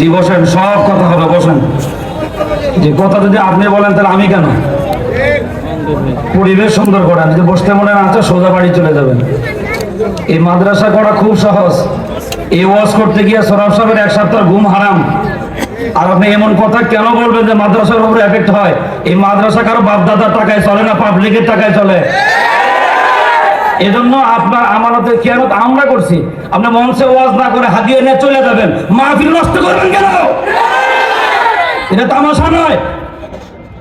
জি, বসেন, সব কথা হবে, বসেন। যে কথা যদি আপনি বলেন, তাহলে আমি কেন? পরিবেশ সুন্দর করেন, যদি বসতে মনে না আছে, সোজা বাড়ি চলে যাবেন। এই মাদ্রাসা করা খুব সহজ। এই ওয়াজ করতে গিয়ে সরাব সাহেবের এক সপ্তাহ ঘুম হারাম। আর আপনি এমন কথা কেন বলবেন যে মাদ্রাসার উপরে এফেক্ট হয়? এই মাদ্রাসা কারও বাপদাদার টাকায় চলে না পাবলিকের টাকায় চলে? এজন্য আপনার আমানতের খেয়ানত আমরা করছি। আপনি মঞ্চে ওয়াজ না করে হাতিয়ে নিয়ে চলে যাবেন। মাহফিল নষ্ট করবেন কেন? এটা তামাশা নয়।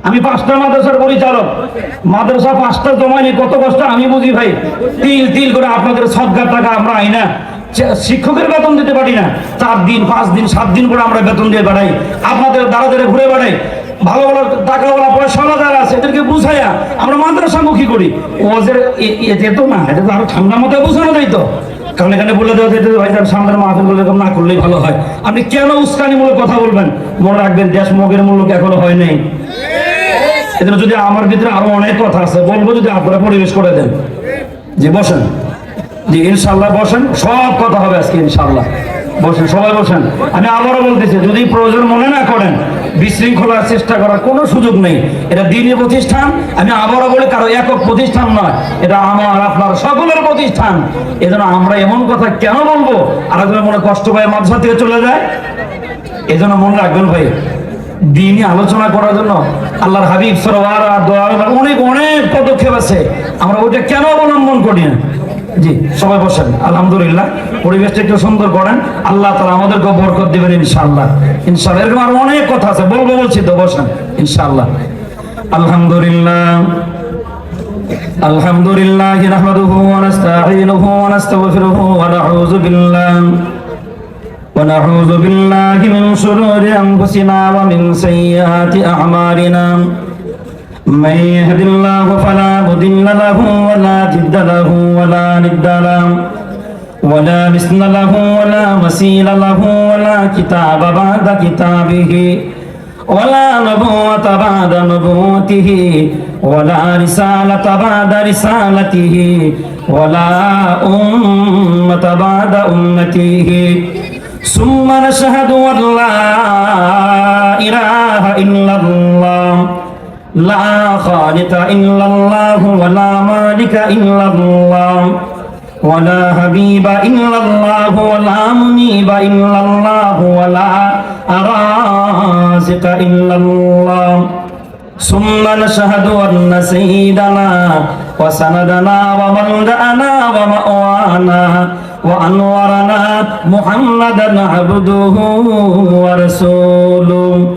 আমি পাঁচটা মাদ্রাসার পরিচালক। মাদ্রাসা পাঁচটা জমাইনি কত কষ্ট আমি বুঝি ভাই। তিল তিল করে আপনাদের সদগার টাকা আমরা আই না। শিক্ষকের বেতন দিতে পারি না। চার দিন, পাঁচ দিন, সাত দিন করে আমরা বেতন দিয়ে বেড়াই। আপনাদের দ্বারা দ্বারা ঘুরে বেড়াই। ভালো ভালো টাকাওয়ালা পয়সাওয়ালা যারা আছে, এদেরকে বুঝাইয়া আমরা মাদ্রাসামুখী করি। ওজের এতে তো না, এটা তো আরও ঠান্ডা মাথায় বোঝানো তো। কারণ এখানে বলে দেওয়া যেতে সামনের মাহফিল বলে না করলেই ভালো হয়। আপনি কেন উস্কানিমূলক কথা বলবেন? মনে রাখবেন, দেশ মগের মূল্য এখনও হয় নাই? এজন্য যদি আমার ভিতরে আরও অনেক কথা আছে, বলব যদি আপনারা পরিবেশ করে দেন। জি, বসেন। জি, ইনশাল্লাহ বসেন, সব কথা হবে আজকে, ইনশাল্লাহ। বসেন, সবাই বসেন। আমি আবারও বলতেছি, যদি প্রয়োজন মনে না করেন, বিশৃঙ্খলার চেষ্টা করার কোনো সুযোগ নেই। এটা দিনী প্রতিষ্ঠান, আমি আবারও বলি, কারও একক প্রতিষ্ঠান নয়। এটা আমার, আপনার সকলের প্রতিষ্ঠান। এজন্য আমরা এমন কথা কেন বলব? আর একজনের মনে কষ্ট পায়, মাদ্রাসা থেকে চলে যায়? এজন্য মনে রাখবেন ভাই, দিনই আলোচনা করার জন্য আল্লাহর হাবিব সরোয়ার অনেক অনেক পদক্ষেপ আছে। আমরা ওইটা কেন অবলম্বন করি না? জি সবাই বসেন আলহামদুলিল্লাহ পরিবেশটা একটু সুন্দর করেন আল্লাহ তালা আমাদেরকে বরকত দিবেন ইনশাআল্লাহ ইনশাআল্লাহ এরকম আরো অনেক কথা আছে বলবো বলছি তো বসেন ইনশাআল্লাহ আলহামদুলিল্লাহ الحمد لله نحمده ونستعينه ونستغفره ونعوذ بالله ونعوذ بالله من شرور أنفسنا ومن سيئات أعمالنا من يهد الله فلا مضل له ولا جد له ولا ند له ولا مثل له ولا مثيل له ولا كتاب بعد كتابه ولا نبوة بعد نبوته ولا رسالة بعد رسالته ولا أمة بعد أمته. ثم نشهد أن لا إله إلا الله. لا خالق إلا الله ولا مالك إلا الله ولا حبيب إلا الله ولا منيب إلا الله ولا رازق إلا الله ثم نشهد أن سيدنا وسندنا وملجأنا ومأوانا وأنورنا محمدا عبده ورسوله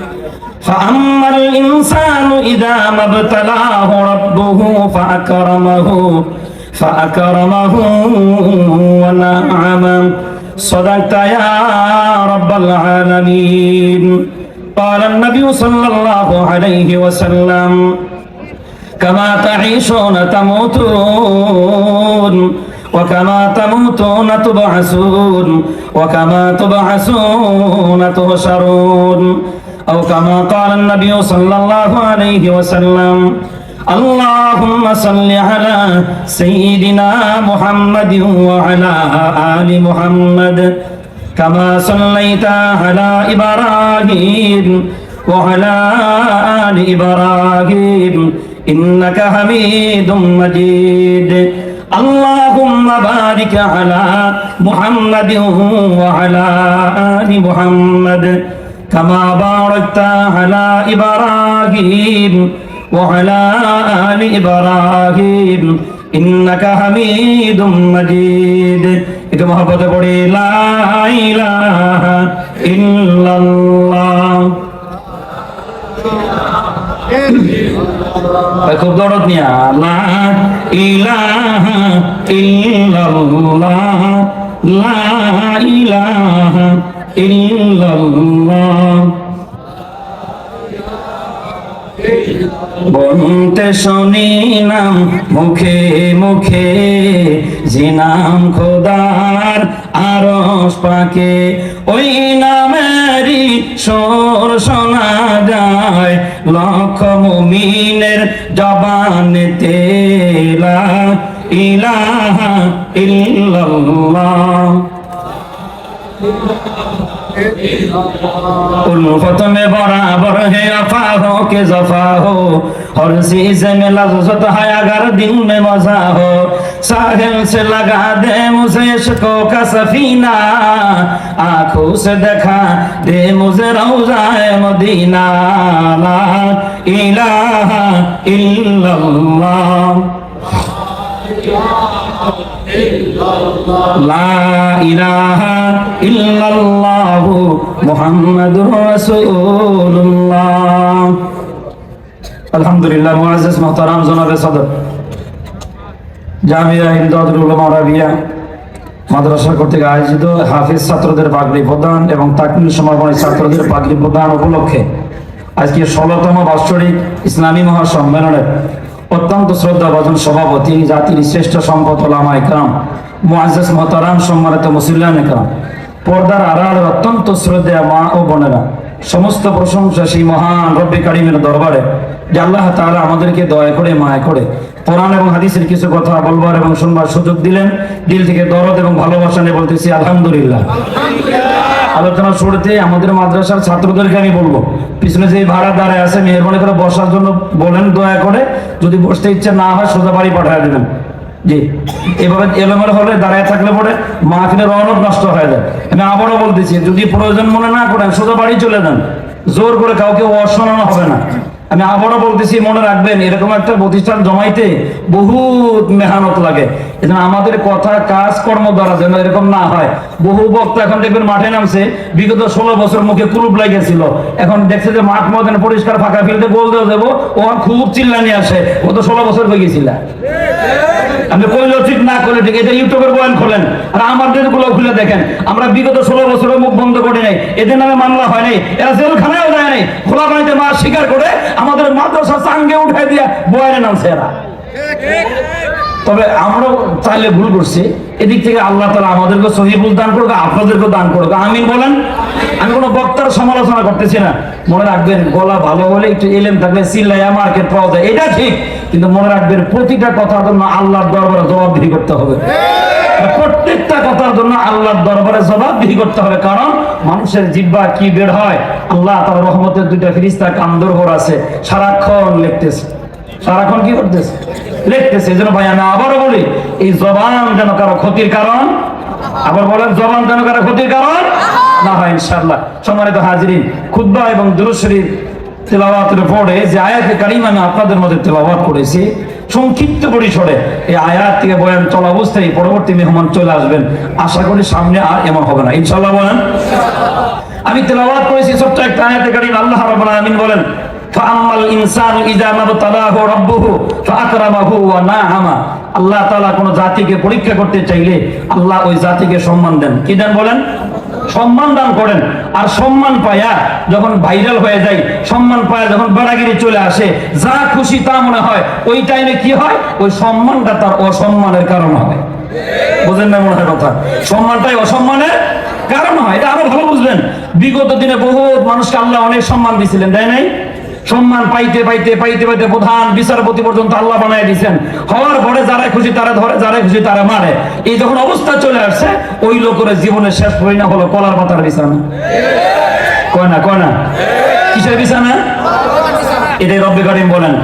فأما الإنسان إذا ما ابتلاه ربه فأكرمه فأكرمه ونعمه صدقت يا رب العالمين قال النبي صلى الله عليه وسلم كما تعيشون تموتون وكما تموتون تبعثون وكما تبعثون تهشرون أو كما قال النبي صلى الله عليه وسلم اللهم صل على سيدنا محمد وعلى آل محمد كما صليت على إبراهيم وعلى آل إبراهيم إنك حميد مجيد. اللهم بارك على محمد وعلى آل محمد كما باركت على إبراهيم وعلى آل إبراهيم إنك حميد مجيد একটু মহব্বতে পড়ি লা ইলাহা ইল্লাল্লাহ ভাই খুব দরদ নিয়া লা ইলাহা ইল্লাল্লাহ লা ইলাহা ইল্লাল্লাহ বলতে শুনি নাম মুখে মুখে জিনাম খোদার আরস পাকে। ওই নামেরই সোর শোনা যায়, লক্ষ মুমিনের তেলা। ইলাহা ইল্লাল্লাহ। उल्फत में बराबर है अफा हो के जफा हो हर चीज में लज्जत है अगर दिल में मजा हो साहिल से लगा दे मुझे इश्कों का सफीना आंखों से देखा दे मुझे रौजाए मदीना ला इलाहा इल्लल्लाह মাদ্রাসা কর্তৃক আয়োজিত হাফিজ ছাত্রদের পাগড়ি প্রদান এবং তাকমিল সমাপনী ছাত্রদের পাগড়ি প্রদান উপলক্ষে আজকে ষোলতম বাৎসরিক ইসলামী মহাসম্মেলনের অত্যন্ত শ্রদ্ধাভাজন সভাপতি, জাতির শ্রেষ্ঠ সম্পদ ওলামা ইকরাম, মুআজ্জাজ মহতারাম সম্মানিত মুসিল্লাম ইকরাম। পর্দার আড়াল অত্যন্ত শ্রদ্ধা মা ও বোনেরা, সমস্ত প্রশংসা সেই মহান রব্বি কারিমের দরবারে, যে আল্লাহ তাহলে আমাদেরকে দয়া করে, মায়া করে কোরআন এবং হাদিসের কিছু কথা বলবার এবং শুনবার সুযোগ দিলেন। দিল থেকে দরদ এবং ভালোবাসা নিয়ে বলতেছি আলহামদুলিল্লাহ। আলোচনা শুরুতে আমাদের মাদ্রাসার ছাত্রদেরকে আমি বলব পিছনে যে ভাড়া দাঁড়ায় আছে মেহরবানি করে বসার জন্য বলেন দয়া করে যদি বসতে ইচ্ছা না হয় সোজা বাড়ি পাঠিয়ে দেবেন। জি এভাবে এলোমেলো হলে দাঁড়ায় থাকলে পরে মাহফিলের রৌনক নষ্ট হয়ে যায়। আমি আবারও বলতেছি যদি প্রয়োজন মনে না করেন সোজা বাড়ি চলে যান। জোর করে কাউকে অশোনানো হবে না। আমি আবারও বলতেছি, মনে রাখবেন, এরকম একটা প্রতিষ্ঠান জমাইতে বহুত মেহনত লাগে। আমাদের কথা, কাজ, কর্ম দ্বারা যেন এরকম না হয়। বহু বক্তা এখন দেখবেন মাঠে নামছে, বিগত ষোলো বছর মুখে কুলুপ লাগিয়েছিল। এখন দেখছে যে মাঠ ময়দানে পরিষ্কার ফাঁকা ফেলতে গোল দেওয়া যাব, ও খুব চিল্লানি আসে। ও তো ষোলো বছর হয়ে গেছিল। আপনি কইলেও ঠিক না করলে ঠিক, এটা ইউটিউবের বয়ান খোলেন আর আমাদেরগুলো খুলে দেখেন, আমরা বিগত ষোলো বছরের মুখ বন্ধ করি নাই, এদের নামে মামলা হয় নাই, এরা জেলখানায়ও যায় নাই খোলা পানিতে মাছ স্বীকার করে আমাদের মাদ্রাসা চাঙ্গে উঠাই দিয়া বয়ানে নামছে এরা। তবে আমরাও চাইলে ভুল করছি, এদিক থেকে আল্লাহ তালা আমাদেরকে সহিবুল দান করুক, আপনাদেরকেও দান করুক। আমি বলেন, আমি কোনো বক্তার সমালোচনা করতেছি না। মনে রাখবেন, গলা ভালো হলে একটু এলেম থাকলে চিল্লাইয়া মার্কেট পাওয়া যায়, এটা ঠিক। কিন্তু মনে রাখবেন প্রতিটা কথার জন্য আল্লাহর দরবারে জবাবদিহি করতে হবে। প্রত্যেকটা কথার জন্য আল্লাহর দরবারে জবাবদিহি করতে হবে কারণ মানুষের জিব্বা কি বের হয়? আল্লাহ তার রহমতের দুইটা ফিরিস্তা কান্দর ভর আছে সারাক্ষণ লিখতেছে। সারাক্ষণ কি করতেছে? লিখতেছে। এই জন্য ভাই আমি আবারও বলি এই জবান যেন কারও ক্ষতির কারণ আবার বলেন জবান যেন কারও ক্ষতির কারণ না হয় ইনশাআল্লাহ। সম্মানিত হাজিরিন খুদ্া এবং দুরুদ শরীফ তেলাওয়াতের পরে যে আয়াতে কারিম আমি আপনাদের মধ্যে তেলাওয়াত করেছি, সংক্ষিপ্ত পরিসরে এই আয়াত থেকে বয়ান চলা অবস্থায় পরবর্তী মেহমান চলে আসবেন। আশা করি সামনে আর এমন হবে না। ইনশাআল্লাহ বলেন। আমি তেলাওয়াত করেছি ছোট্ট একটা আয়াতে কারিম, আল্লাহ রাব্বুল আলামিন বলেন, ফাআম্মাল ইনসানু ইযা মাবতালাহু রাব্বুহু ফাআকরামাহু ওয়া নাআমা। আল্লাহ তাআলা কোন জাতিকে পরীক্ষা করতে চাইলে আল্লাহ ওই জাতিকে সম্মান দেন। কি দেন বলেন? সম্মান দান করেন। আর সম্মান পায়া যখন ভাইরাল হয়ে যায়, সম্মান পায়া যখন বেড়াগিরি চলে আসে, যা খুশি তা মনে হয়, ওই টাইমে কি হয়? ওই সম্মানটা তার অসম্মানের কারণ হয় বুঝেন না মনে হয় কথা? সম্মানটাই অসম্মানের কারণ হয়। এটা আরও ভালো বুঝবেন। বিগত দিনে বহুত মানুষকে আল্লাহ অনেক সম্মান দিয়েছিলেন তাই নাই? সম্মান পাইতে পাইতে পাইতে পাইতে প্রধান বিচারপতি পর্যন্ত আল্লাহ বানায় দিয়েছেন। হওয়ার পরে যারা খুশি তারা ধরে যারা খুশি তারা মারে। এই যখন অবস্থা চলে আসছে, ওই লোকের জীবনের শেষ পরিণাম হলো কলার পাতার বিছানা। কয় না কয় না? কিসের বিছানা? বলেন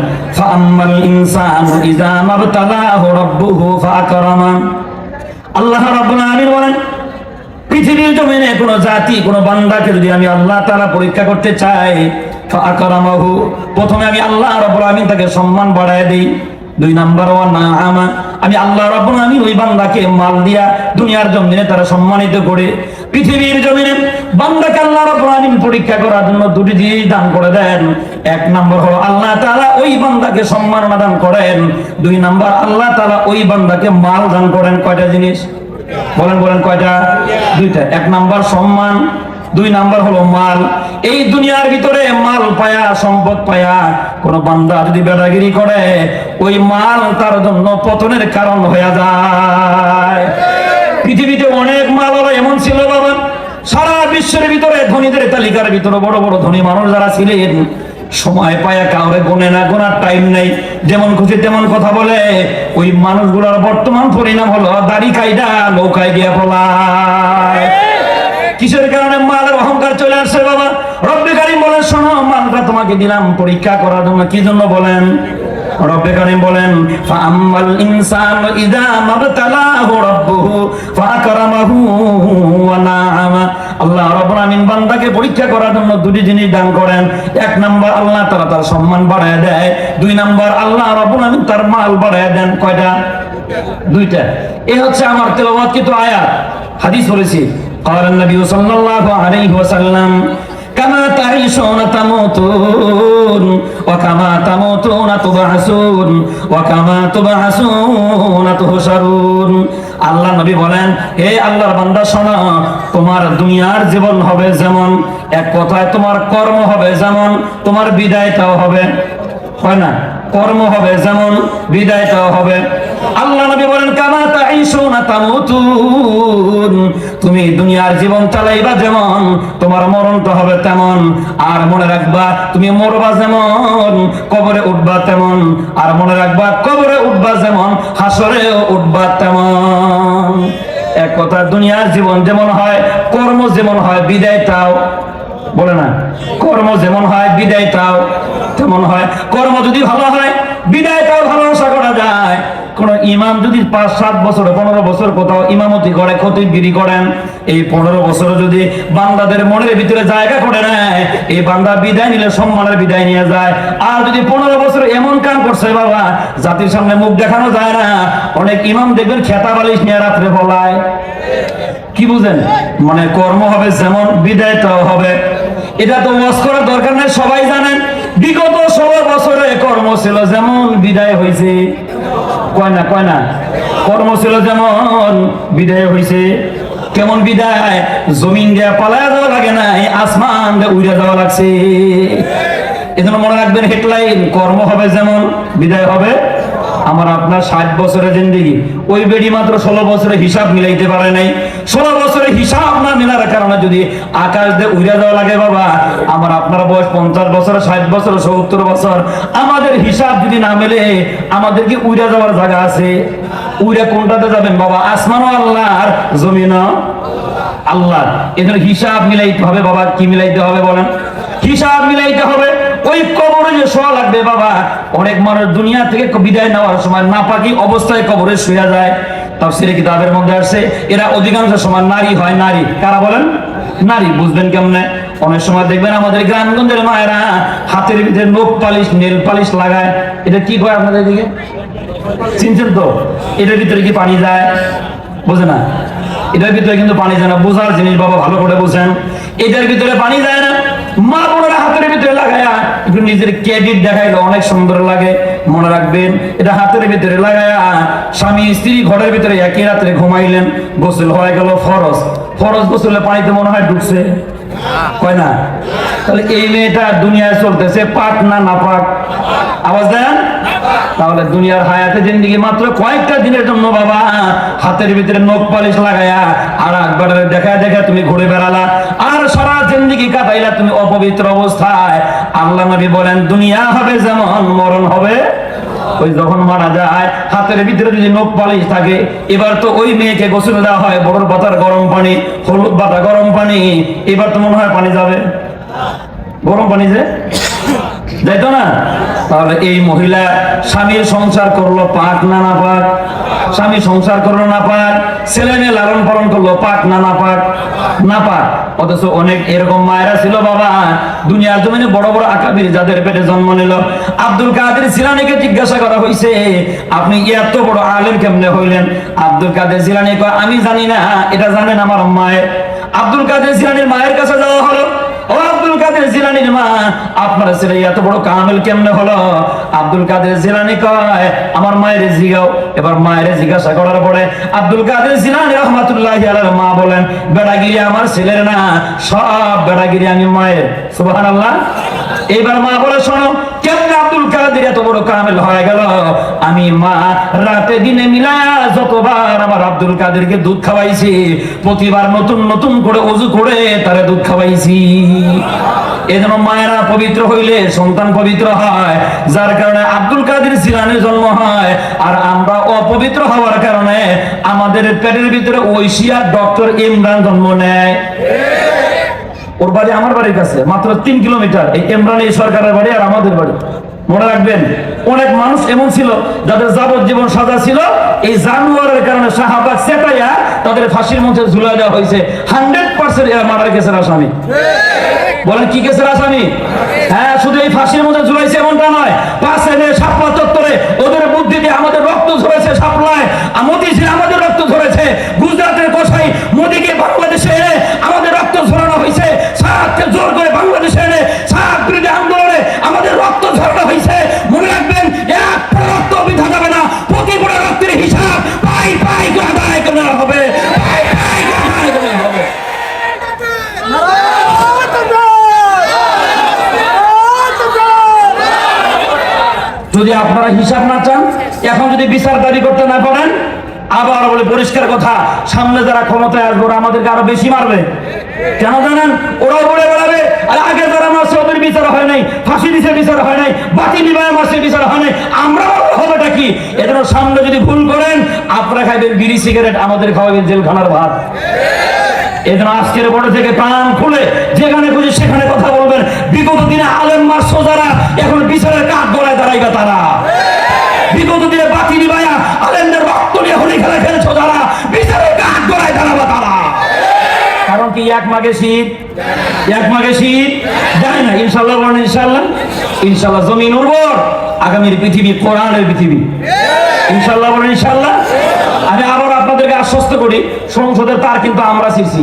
আল্লাহ বলেন, পৃথিবীর জাতি, কোন বান্দাকে যদি আমি আল্লাহ পরীক্ষা করতে চাই প্রথমে আমি আল্লাহ রাব্বুল আলামিন তাকে সম্মান বাড়ায় দেই। দুই নাম্বার, ওয়া নাআমা। আমি আল্লাহ রাব্বুল আলামিন ওই বান্দাকে মাল দিয়া দুনিয়ার জমিনে তারা সম্মানিত করে, পৃথিবীর জমিনে বান্দাকে আল্লাহ রাব্বুল আলামিন পরীক্ষা করার জন্য দুটি জিনিস দান করে দেন। এক নম্বর হলো আল্লাহ তাআলা ওই বান্দাকে সম্মাননা দান করেন। দুই নাম্বার, আল্লাহ তাআলা ওই বান্দাকে মাল দান করেন। কয়টা জিনিস? বলেন বলেন, কয়টা? দুইটা। এক নাম্বার, সম্মান। দুই নাম্বার হলো মাল। এই দুনিয়ার ভিতরে মাল পায়া, সম্পদ পায়া, কোন বান্দা যদি বেড়াগিরি করে, ওই মাল তার জন্য পতনের কারণ হয়ে যায়। পৃথিবীতে অনেক মাল এমন ছিল বাবা। সারা বিশ্বের ভিতরে ধনীদের তালিকার ভিতরে বড় বড় ধনী মানুষ যারা ছিলেন, সময় পায়া কাউরে গোনে না, গোনার টাইম নেই। যেমন খুশি তেমন কথা বলে, ওই মানুষগুলোর বর্তমান পরিণাম হলো দাড়ি কাইডা নৌকায় গিয়া কিসের কারণে মালের অহংকার চলে আসছে বাবা। রব্বে কারিম বলেন শোনো, মালটা তোমাকে দিলাম পরীক্ষা করার জন্য। কি জন্য বলেন? রব্বে কারিম বলেন মাবতালাহু ওয়া নাআমা। আল্লাহ রাব্বুল আমিন বান্দাকে পরীক্ষা করার জন্য দুটি জিনিস দান করেন। এক নাম্বার, আল্লাহ তাআলা তার সম্মান বাড়ায় দেয়। দুই নাম্বার, আল্লাহ রাব্বুল আমিন তার মাল বাড়ায় দেন। কয়টা? দুইটা। এই হচ্ছে আমার তেলাওয়াত কিন্তু আয়াত। হাদিস বলেছি قال النبي صلى الله عليه وسلم كما تعيشون تموتون وكما تموتون تبعثون وكما تبعثون تحشرون আল্লাহ নবী বলেন হে আল্লাহর বান্দা শোনো তোমার দুনিয়ার জীবন হবে যেমন এক কথায় তোমার কর্ম হবে যেমন তোমার বিদায়টাও হবে হয় না কর্ম হবে যেমন বিদায়টাও হবে আল্লাহ নবী বলেন, কামা তাইশুনা তামুতুন। তুমি দুনিয়ার জীবন চালাইবা যেমন, তোমার মরণ তো হবে তেমন। আর মনে রাখবা, তুমি মরবা যেমন, কবরে উঠবা তেমন। আর মনে রাখবা, কবরে উঠবা যেমন, হাসরেও উঠবা তেমন। এক কথা, দুনিয়ার জীবন যেমন হয়, কর্ম যেমন হয় বিদায়টাও বলে না, কর্ম যেমন হয় বিদায়টাও তেমন হয়, কর্ম যদি ভালো হয় ভালো আশা করা যায় কোন ইমাম যদি পাঁচ, সাত বছর, পনেরো বছর কোথাও ইমামতি করে খতিবগিরি করেন, এই পনেরো বছর যদি বান্দাদের মনের ভিতরে জায়গা করে নেয়, এই বান্দা বিদায় নিলে, সম্মানের বিদায় নিয়ে যায়। আর যদি পনেরো বছর এমন কাম করছে, বাবা, জাতির সামনে মুখ দেখানো যায় না। অনেক ইমাম দেখবেন খেতা বালিশ নিয়ে রাত্রে বলায়। কি বুঝেন? মানে কর্ম হবে যেমন বিদায়টাও হবে। এটা তো ওয়াজ করার দরকার নাই, সবাই জানেন। বিগত ষোলো বছরে কর্ম ছিল যেমন, বিদায় হয়েছে। কয় না কয় না। যেমন বিদায় হয়েছে কেমন বিদায় জমিন দিয়ে পালায় যাওয়া লাগে নাই, আসমান উড়ে যাওয়া লাগছে। এজন্য মনে রাখবেন হেডলাইন কর্ম হবে যেমন, বিদায় হবে। আমার আপনার ষাট বছরের জিন্দিগি। ওই বেডি মাত্র ষোলো বছরে হিসাব মিলাইতে পারে নাই। ষোলো বছরে হিসাব না কারণে যদি আকাশ দিয়ে উড়ে দেওয়া লাগে বাবা, আমার আপনার বয়স পঞ্চাশ বছর, ষাট বছর, সত্তর বছর, আমাদের হিসাব যদি না মেলে, আমাদের কি উড়ে যাওয়ার জায়গা আছে? উড়ে কোনটাতে যাবেন বাবা? আসমানও আল্লাহর জমিনও আল্লাহ এখানে হিসাব মিলাইতে হবে বাবা, কি মিলাইতে হবে বলেন? হিসাব মিলাইতে হবে। ওই কবরে যে শোয়া লাগবে বাবা, অনেক মানুষ দুনিয়া থেকে বিদায় নেওয়ার সময় নাপাকি অবস্থায় কবরে শুয়ে যায়। তাফসিরে কিতাবের মধ্যে আসছে, এরা অধিকাংশ সময় নারী হয় নারী। কারা বলেন? নারী। বুঝবেন কেমনে? অনেক সময় দেখবেন আমাদের গ্রামগঞ্জের মায়েরা হাতের ভিতরে নখ পালিশ, নেল পালিশ লাগায়। এটা কি কয় আপনাদের দিকে চিনছেন তো। এটার ভিতরে কি পানি যায়? বোঝে না। এটার ভিতরে কিন্তু পানি যায় না। বোঝার জিনিস বাবা ভালো করে বোঝেন। এটার ভিতরে পানি যায় না। মা বোনের হাতের ভিতরে লাগায় নিজের ক্রেডিট দেখাইলে অনেক সুন্দর লাগে, মনে রাখবেন। এটা হাতের ভিতরে লাগায়া স্বামী স্ত্রী ঘরের ভিতরে একই রাত্রে ঘুমাইলেন, গোসল হয়ে গেল ফরজ। ফরজ গোসলে পানিতে মনে হয় ঢুকছে তাহলে এই মেয়েটা দুনিয়ায় চলতেছে, পাক না না পাক আওয়াজ দেন? তাহলে দুনিয়ার হায়াতে জিন্দিগি মাত্র কয়েকটা দিনের জন্য বাবা, হাতের ভিতরে নখ পালিশ লাগায়া আর একবার দেখা দেখা তুমি ঘুরে বেড়ালা। আর সারা জিন্দিগি কাটাইলা তুমি অপবিত্র অবস্থায়। আল্লাহ নবী বলেন, দুনিয়া হবে যেমন মরণ হবে। ওই যখন মারা যায়, হাতের ভিতরে যদি নখ পালিশ থাকে, এবার তো ওই মেয়েকে গোসল দেওয়া হয়, বড়র পাতার গরম পানি, হলুদ পাতা গরম পানি, এবার তো মনে হয় পানি যাবে। গরম পানি যে? যাইতো না? তাহলে এই মহিলা স্বামীর সংসার করল, পাক না না পাক? স্বামী সংসার করল না পাক? ছেলে মেয়ে লালন পালন করল, পাক না না পাক? না পাক। অথচ অনেক এরকম মায়েরা ছিল বাবা, দুনিয়ার জমিনে বড় বড় আকাবির যাদের পেটে জন্ম নিল। আব্দুল কাদের সিলানিকে জিজ্ঞাসা করা হয়েছে আপনি এত বড় আলেম কেমনে হইলেন? আব্দুল কাদের সিলানি কয়, আমি জানি না, এটা জানেন আমার মায়ের। আব্দুল কাদের সিলানির মায়ের কাছে যাওয়া হলো। ও আব্দুল কাদের জিলানির মা, আপনার ছেলে এত বড় কামেল কেমনে হলো? আব্দুল কাদের জিলানি কয়, আমার মায়ের জিগাও। এবার মায়ের জিজ্ঞাসা করার পরে আব্দুল কাদের জিলানি রহমাতুল্লাহ আলার মা বলেন, বেড়াগিরি আমার ছেলের না, সব বেড়াগিরি আমি মায়ের। সুবহানাল্লাহ। এইবার মা বলে, শোনো, কেমনে আব্দুল কাদের এত বড় কামেল হয়ে গেল? আমি মা রাতে দিনে মিলায়া যতবার আমার আব্দুল কাদেরকে দুধ খাওয়াইছি, প্রতিবার নতুন নতুন করে অজু করে তারে দুধ খাওয়াইছি। এজন্য মায়েরা পবিত্র হইলে সন্তান পবিত্র হয়, যার কারণে আব্দুল কাদের জন্ম হয়। আর আমরা অপবিত্র হওয়ার কারণে আমাদের পেটের ভিতরে ঐশিয়া ডক্টর ইমরান জন্ম নেয়। ওর বাড়ি আমার বাড়ির কাছে, মাত্র তিন কিলোমিটার। এই ইমরান এই সরকারের বাড়ি আর আমাদের বাড়ি। মনে রাখবেন, অনেক মানুষ এমন ছিল, যাদের যাবজ্জীবন সাজা ছিল। এই জানুয়ারের কারণে সেটাইয়া তাদের ফাঁসির মঞ্চে ঝুলাই দেওয়া হয়েছে। হান্ড্রেড পার্সেন্ট কেসের আসামি। বলেন, কি কেসের আসামি হ্যাঁ শুধু এই ফাঁসির মধ্যে ঝুলাইছে এমনটা নয়। পাশে নেই সাপলা চত্বরে ওদের বুদ্ধি দিয়ে আমাদের রক্ত ঝরেছে সাপলায় মোদি আমাদের রক্ত ঝরেছে গুজরাটের কোষাই মোদিকে বাংলাদেশে এনে যদি আপনারা হিসাব না চান, এখন যদি বিচার দাবি করতে না পারেন, আবার বলে পরিষ্কার কথা, সামনে যারা ক্ষমতায় আসবে, ওরা আমাদেরকে আরও বেশি মারবে। কেন জানেন? ওরাও বলে বেড়াবে, আর আগে যারা মারছে, ওদের বিচার হয় নাই, ফাঁসি দিছে, বিচার হয় নাই, বাতি নিবায় মারছে, বিচার হয় নাই আমরা হবেটা কি? এজন্য সামনে যদি ভুল করেন, আপনারা খাইবেন বিড়ি, সিগারেট, আমাদের খাওয়াবেন জেলখানার ভাত। এজন্য আজকের বড় থেকে প্রাণ খুলে যেখানে খুঁজে সেখানে কথা বলবেন। বিগত দিনে আলেম মারছ যারা এখন বিচারের কাঠ গড়ায় দাঁড়াইবে তারা। বিগত দিনে বাতি নিবায়া আলেমদের রক্ত নিয়ে হোলি খেলা খেলেছ যারা, বিচারের কাঠ গড়ায় দাঁড়াবে তারা। কারণ কি এক মাঘে শীত? এক মাঘে শীত? যায় না ইনশাল্লাহ বলেন ইনশাল্লাহ ইনশাল্লাহ জমিন উর্বর, আগামীর পৃথিবী কোরআনের পৃথিবী। ইনশাল্লাহ বলেন ইনশাল্লাহ আমি আবার আশ্বস্ত করি সংসদের তার কিন্তু আমরা ছিঁড়ছি।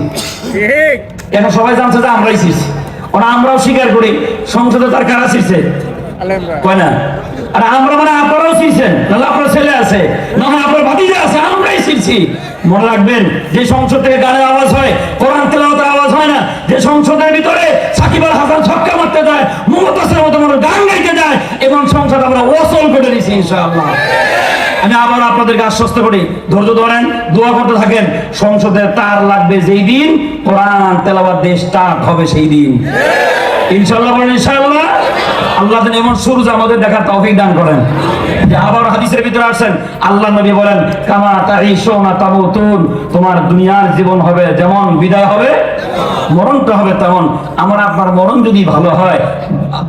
এখন সবাই জানছে যে আমরাই ছিঁড়ছি? ওরা আমরাও স্বীকার করি সংসদে তার কারা ছিঁড়ছে? কয় না? আর আমরা মানে আপনারাও ছিঁড়ছেন তাহলে আপনার ছেলে আছে না হয় আপনার ভাতিজা আছে আমরাই ছিঁড়ছি। মনে রাখবেন যে সংসদ থেকে গানের আওয়াজ হয় কোরআন তেলাওয়াতের আওয়াজ হয় না যে সংসদের ভিতরে সাকিব আল হাসান ছক্কা মারতে যায় মমতাজের মতো মতো গান গাইতে যায় এবং সংসদ আমরা ওসল করে দিয়েছি ইনশাআল্লাহ। আমি আবার আপনাদেরকে আশ্বস্ত করি, ধৈর্য ধরেন, দোয়া করতে থাকেন সংসদের তার লাগবে যেই দিন কোরআন তেলাওয়াত দেশ স্টার্ট হবে সেই দিন। ইনশাআল্লাহ বলেন, ইনশাআল্লাহ। আল্লাহ যেন এমন সুরজ আমাদের দেখার তৌফিক দান করেন। যে আবার হাদিসের ভিতরে আসেন আল্লাহ নবী বলেন, কামা তাইশুনা তামুতুন, তোমার দুনিয়ার জীবন হবে যেমন বিদায় হবে, মরণটা হবে তেমন। আমার আপনার মরণ যদি ভালো হয়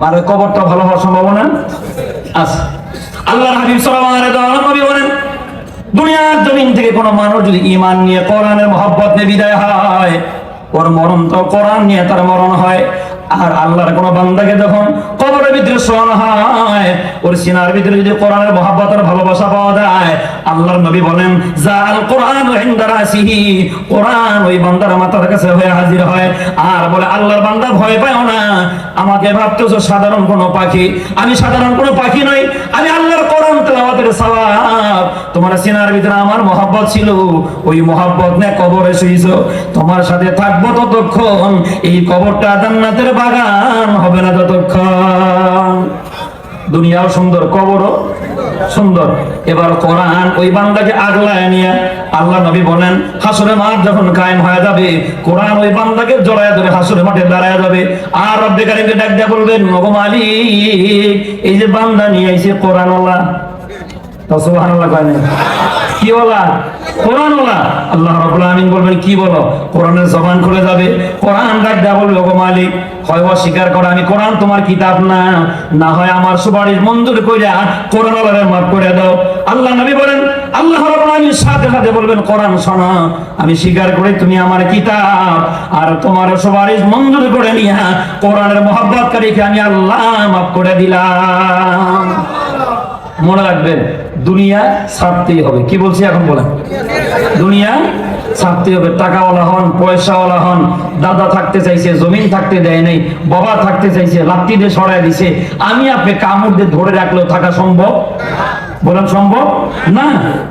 আর কবরটা ভালো হওয়ার সম্ভাবনা আছে। আল্লাহ হাবিব সাল্লাল্লাহু আলাইহি বলেন, দুনিয়ার জমিন থেকে কোনো মানুষ যদি ঈমান নিয়ে কোরআনের মহব্বত নিয়ে বিদায় হয়, ওর মরণ তো কোরআন নিয়ে তার মরণ হয়। আর আল্লাহর কোন বান্দাকে যখন কবরের ভিতরে শোয়ানো হয়, ওর সিনার ভিতরে যদি কোরআনের মহাব্বত আর ভালোবাসা পাওয়া যায়, আল্লাহর নবী বলেন জাল কোরআন ইনদা রাসিহি কোরআন ওই বান্দার মাথার কাছে হয়ে হাজির হয়। আর বলে, আল্লাহর বান্দা ভয় পায় না। আমাকে ভাবতেছো সাধারণ কোনো পাখি? আমি সাধারণ কোনো পাখি নই। আমি আল্লাহর কোরআন তেলাওয়াতের সওয়াব। তোমার সিনার ভিতরে আমার মহাব্বত ছিল। ওই মহাব্বত নিয়ে কবরে শুইছো। তোমার সাথে থাকব ততক্ষণ। এই কবরটা জান্নাতের বাগান হবে না ততক্ষণ দুনিয়াও সুন্দর, কবরও সুন্দর। এবার কোরআন ওই বান্দাকে আগলায় নিয়ে আল্লাহ নবী বলেন, হাসুরে মাঠ যখন কায়েম হয়ে যাবে, কোরআন ওই বান্দাকে জড়ায় ধরে হাসুরে মাঠে দাঁড়ায় যাবে। আর রব্বে কারিমকে ডাক দিয়ে বলবেন নগো মালিক, এই যে বান্দা নিয়ে আইছে কোরআন আল্লাহ তা সুবহানাল্লাহ কয় না কি বলা? কোরআন আল্লাহ আমিন বলবেন, কি বলো? কোরআনের জবান খুলে যাবে। কোরআন বলবে মালিক, হয় করো, আমি কোরআন তোমার কিতাব না। না হয় আমার সুপারিশ মঞ্জুর কোরআন মাফ করে দাও। আল্লাহ নবী বলেন, আল্লাহ আমিন সাথে সাথে বলবেন, কোরআন শোনো, আমি স্বীকার করি, তুমি আমার কিতাব আর তোমার সুপারিশ মঞ্জুর করে নিয়া কোরআনের মহব্বতকারীকে আমি আল্লাহ মাফ করে দিলাম। মনে রাখবেন দুনিয়া ছাড়তেই হবে। কি বলছি এখন বলেন? দুনিয়া ছাড়তে হবে। টাকাওয়ালা হন, পয়সাওয়ালা হন, দাদা থাকতে চাইছে, জমিন থাকতে দেয় নাই, বাবা থাকতে চাইছে লাত্তি দিয়ে সরাই দিছে। আমি আপনি কামড় দিয়ে ধরে রাখলেও থাকা সম্ভব? বলেন সম্ভব? না।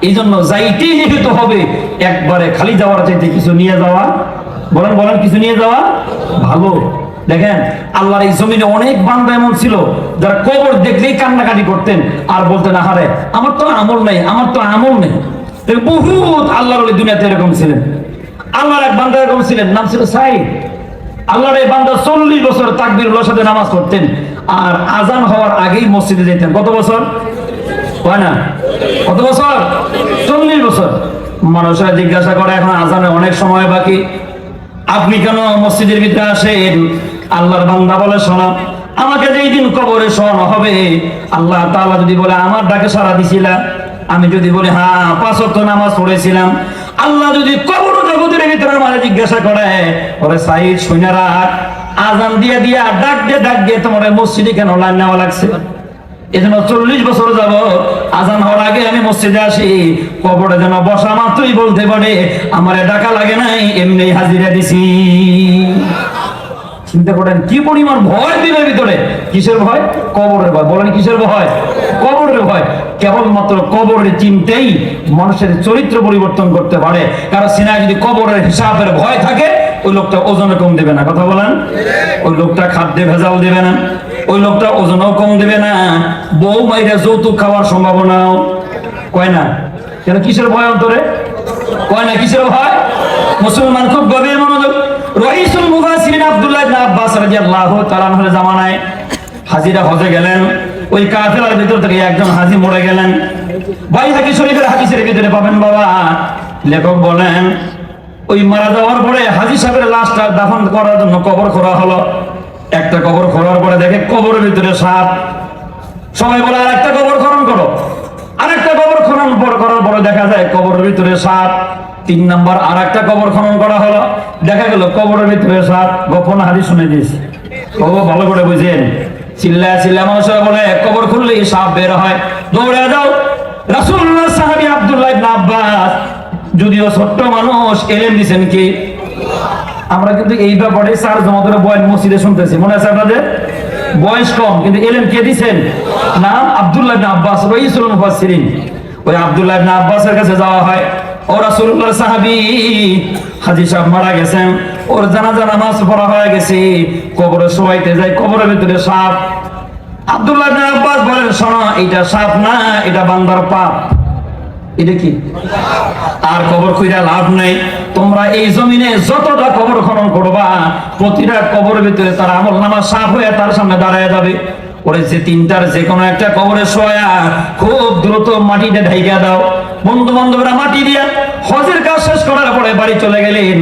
এই জন্য যাইতেই যেহেতু হবে। একবারে খালি যাওয়ার চাইতে কিছু নিয়ে যাওয়া। বলেন বলেন, কিছু নিয়ে যাওয়া ভালো। দেখেন, আল্লাহর এই জমিনে অনেক বান্দা এমন ছিল, যারা কবর দেখলেই কান্নাকাটি করতেন, আর বলতেন, আহারে, আমার তো আমল নেই, আমার তো আমল নেই। বহুত আল্লাহর দুনিয়াতে এরকম ছিলেন। আল্লাহর এক বান্দা এরকম ছিলেন, নাম ছিল সাইদ। আল্লাহর এই বান্দা চল্লিশ বছর তাকবিরুল্লাহর সাথে নামাজ পড়তেন, আর আজান হওয়ার আগেই মসজিদে যেতেন। কত বছর? হয় না? কত বছর? চল্লিশ বছর। মানুষরা জিজ্ঞাসা করে, এখন আজানে অনেক সময় বাকি? আপনি কেন মসজিদের ভিতরে আসেন? আল্লাহর বান্দা বলে, শোনো, আমাকে যেই দিন কবরে শোয়ানো হবে, আল্লাহ তাআলা যদি বলে, আমার ডাকে সারা দিছিলা? আমি যদি বলি হ্যাঁ পাঁচ ওয়াক্ত নামাজ পড়েছিলাম। আল্লাহ যদি কবর জগতের ভিতরে আমার জিজ্ঞাসা করে, ওরে সাইদ শুনে আজান দিয়ে দিয়া, ডাক দিয়ে ডাক দিয়ে তোমার মসজিদে কেন লাইন নেওয়া লাগছে? এজন্য চল্লিশ বছর যাব আজান হওয়ার আগে আমি মসজিদে আসি, কবরে যেন বসা মাত্রই বলতে পারে, আমার ডাকা লাগে নাই, এমনি হাজিরা দিছি। চিন্তা করেন কি পরিমাণ ভয় দিনের ভিতরে। কিসের ভয়? কবরের ভয়। বলেন, কিসের ভয়? কবরের ভয়। কেবলমাত্র কবরের চিন্তেই মানুষের চরিত্র পরিবর্তন করতে পারে। কারণ সিনায় যদি কবরের হিসাবের ভয় থাকে, ওই লোকটা ওজনে কম দেবে না। কথা বলেন? ওই লোকটা খাদ্যে ভেজাল দেবে না। ওই লোকটা ওজনও কম দেবে না। বউ মাইরা যৌতুক খাওয়ার সম্ভাবনাও কয় না? কেন কিসের ভয় অন্তরে? কয় না কিসের ভয়? মুসলমান খুব গভীর মনোযোগ। রহিসুল মুফাসিরিন আব্দুল্লাহ ইবনে আব্বাস রাদিয়াল্লাহু তাআলা আনহুর জামানায়। হাজিরা হজে গেলেন। ওই কাফেলার ভিতর থেকে একজন হাজি মরে গেলেন। বাইহাকি শরীফের হাদিসের ভিতরে পাবেন বাবা, লেখক বলেন, ওই মারা যাওয়ার পরে হাজি সাহেবের লাশটা দাফন করার জন্য কবর খোঁড়া হলো। একটা কবর খোঁড়ার পরে দেখে কবরের ভিতরে সাপ। সবাই বলে, আর একটা কবর খনন করো। আরেকটা কবর খনন পর করার পরে দেখা যায় কবরের ভিতরে সাপ। তিন নাম্বার আর একটা কবর খনন করা হলো। দেখা গেল, কবরের ভিতরে সাপ গোপন হাদি শুনে দিয়েছে। ও ভালো করে বুঝেন। চিল্লা চিল্লা মানুষ বলে, কবর খুললেই সাপ বের হয়। দৌড়ে যাও। রাসূলুল্লাহ সাহাবী আব্দুল্লাহ আব্বাস, যদিও ছোট্ট মানুষ এলেন দিছেন কি? আমরা কিন্তু এই ব্যাপারে চার জমা ধরে বয়ান মসজিদে শুনতেছি। মনে আছে আপনাদের? বয়স কম, কিন্তু এলেন কে দিছেন? নাম আব্দুল্লাহ আব্বাস, রইসুল মুফাসসিরিন। ওই আব্দুল্লাহ আব্বাসের কাছে যাওয়া হয়। ও সাহাবী, হাজী সাহেব মারা গেছেন, ওর জানাজা নামাজ পড়া হয়ে গেছে, কবরে শোয়াইতে যায়, কবরের ভিতরে সাপ। আব্দুল্লাহ আব্বাস বলেন, শোনো, এটা সাপ না, এটা বান্দার পাপ। এটা কি? আর কবর লাভ নাই। তোমরা এই জমিনে যতটা কবর খনন করবা, প্রতিটা কবরের ভিতরে তার আমল নামা সাফ হয়ে তার সামনে দাঁড়ায় যাবে। ওরে যে তিনটার যে কোনো একটা কবরে শোয়া, খুব দ্রুত মাটিতে ঢাইকা দাও। বন্ধু বান্ধবরা মাটি দিয়া হজের কাজ শেষ করার পরে বাড়ি চলে গেলেন।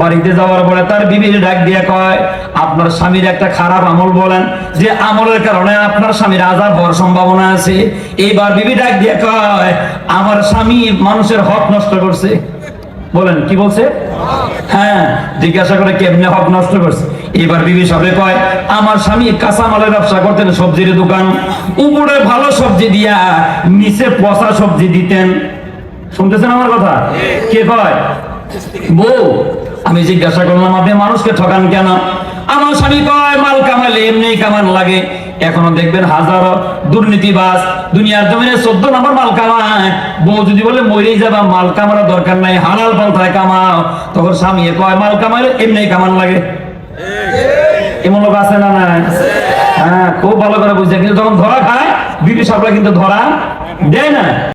বাড়িতে যাওয়ার পরে তার বিবির ডাক দিয়া কয়, আপনার স্বামীর একটা খারাপ আমল বলেন, যে আমলের কারণে আপনার স্বামীর আজাব হওয়ার সম্ভাবনা আছে। এইবার বিবি ডাক দিয়া কয়, আমার স্বামী মানুষের হক নষ্ট করছে। বলেন, কি বলছে? হ্যাঁ জিজ্ঞাসা করে কেমনে হক নষ্ট করছে? এবার বিবি সবে কয়, আমার স্বামী কাঁচামালের ব্যবসা করতেন, সবজির দোকান। উপরে ভালো সবজি দিয়া, নিচে পচা সবজি দিতেন। শুনতেছেন আমার কথা? কে কয়? বউ, আমি জিজ্ঞাসা করলাম, আপনি মানুষকে ঠকান কেন? আমার স্বামী কয়, মাল কামালে এমনি কামান লাগে। এখনও দেখবেন হাজারো দুর্নীতিবাজ, দুনিয়ার জমিনে চোদ্দ নম্বর মাল কামায়। বউ যদি বলে, মরেই যাবা, মাল কামানোর দরকার নাই, হালাল পন্থায় কামাও। তখন স্বামী কয়, মাল কামাইলে এমনি কামান লাগে। এমন লোক আছে না না হ্যাঁ খুব ভালো করে বুঝছে। কিন্তু যখন ধরা খায় বিবি সাপলা কিন্তু ধরা দেয় না।